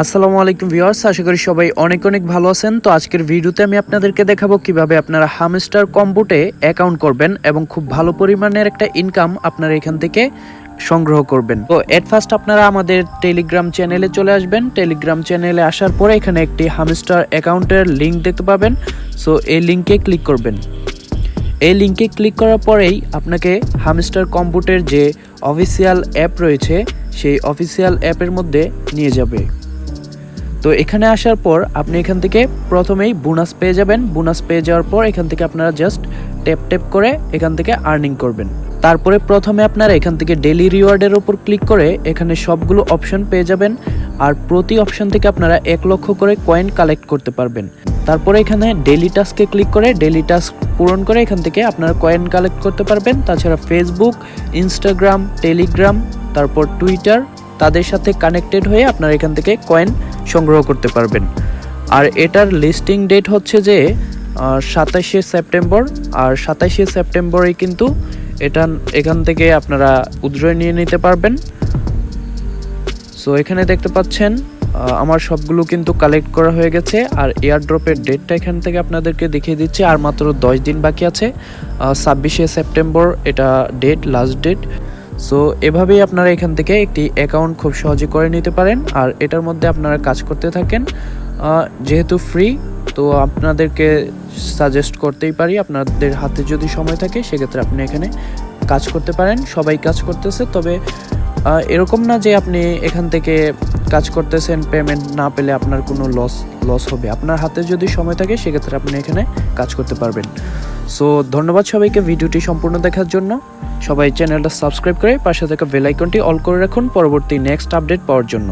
আসসালামু আলাইকুম ভিউয়ার্স, আশা করি সবাই অনেক অনেক ভালো আছেন। তো আজকের ভিডিওতে আমি আপনাদেরকে দেখাবো কীভাবে আপনারা হামস্টার কম্বোটে অ্যাকাউন্ট করবেন এবং খুব ভালো পরিমাণের একটা ইনকাম আপনারা এখান থেকে সংগ্রহ করবেন। তো এট ফার্স্ট আপনারা আমাদের টেলিগ্রাম চ্যানেলে চলে আসবেন। টেলিগ্রাম চ্যানেলে আসার পরে এখানে একটি হামস্টার অ্যাকাউন্টের লিঙ্ক দেখতে পাবেন। সো এই লিঙ্কে ক্লিক করবেন। এই লিঙ্কে ক্লিক করার পরেই আপনাকে হামস্টার কম্পুটের যে অফিসিয়াল অ্যাপ রয়েছে, সেই অফিসিয়াল অ্যাপের মধ্যে নিয়ে যাবে। তো এখানে আসার পর আপনি এখান থেকে প্রথমেই বোনাস পেয়ে যাবেন। বোনাস পেয়ে যাওয়ার পর এখান থেকে আপনারা জাস্ট ট্যাপ ট্যাপ করে এখান থেকে আর্নিং করবেন। তারপরে প্রথমে আপনারা এখান থেকে ডেলি রিওয়ার্ডের ওপর ক্লিক করে এখানে সবগুলো অপশন পেয়ে যাবেন। আর প্রতি অপশন থেকে আপনারা এক লক্ষ করে কয়েন কালেক্ট করতে পারবেন। তারপরে এখানে ডেলি টাস্কে ক্লিক করে ডেলি টাস্ক পূরণ করে এখান থেকে আপনারা কয়েন কালেক্ট করতে পারবেন। তাছাড়া ফেসবুক ইনস্টাগ্রাম টেলিগ্রাম তারপর টুইটার তাদের সাথে কানেক্টেড হয়ে আপনারা এখান থেকে কয়েন সংগ্রহ করতে পারবেন। আর এটার লিস্টিং ডেট হচ্ছে যে সাতাশে সেপ্টেম্বর। আর সাতাশে সেপ্টেম্বরে কিন্তু এটা এখান থেকে আপনারা উদ্রয় নিয়ে নিতে পারবেন। সো এখানে দেখতে পাচ্ছেন আমার সবগুলো কিন্তু কালেক্ট করা হয়ে গেছে। আর এয়ার ড্রপের ডেটটা এখান থেকে আপনাদেরকে দেখিয়ে দিচ্ছি। আর মাত্র দশ দিন বাকি আছে। ছাব্বিশে সেপ্টেম্বর এটা ডেট লাস্ট ডেট সো এভাবেই আপনারা এখান থেকে একটি অ্যাকাউন্ট খুব সহজে করে নিতে পারেন, আর এটার মধ্যে আপনারা কাজ করতে থাকেন। যেহেতু ফ্রি তো আপনাদেরকে সাজেস্ট করতেই পারি, আপনাদের হাতে যদি সময় থাকে, সেক্ষেত্রে আপনি এখানে কাজ করতে পারেন। সবাই কাজ করতেছে, তবে এরকম না যে আপনি এখান থেকে কাজ করতেছেন পেমেন্ট না পেলে আপনার কোনো লস লস হবে। আপনার হাতে যদি সময় থাকে, সেক্ষেত্রে আপনি এখানে কাজ করতে পারবেন। সো ধন্যবাদ সবাইকে ভিডিওটি সম্পূর্ণ দেখার জন্য। সবাই চ্যানেলটা সাবস্ক্রাইব করে পাশে থাকা বেল আইকনটি অল করে রাখুন। পরবর্তী নেক্সট আপডেট পাওয়ার জন্য।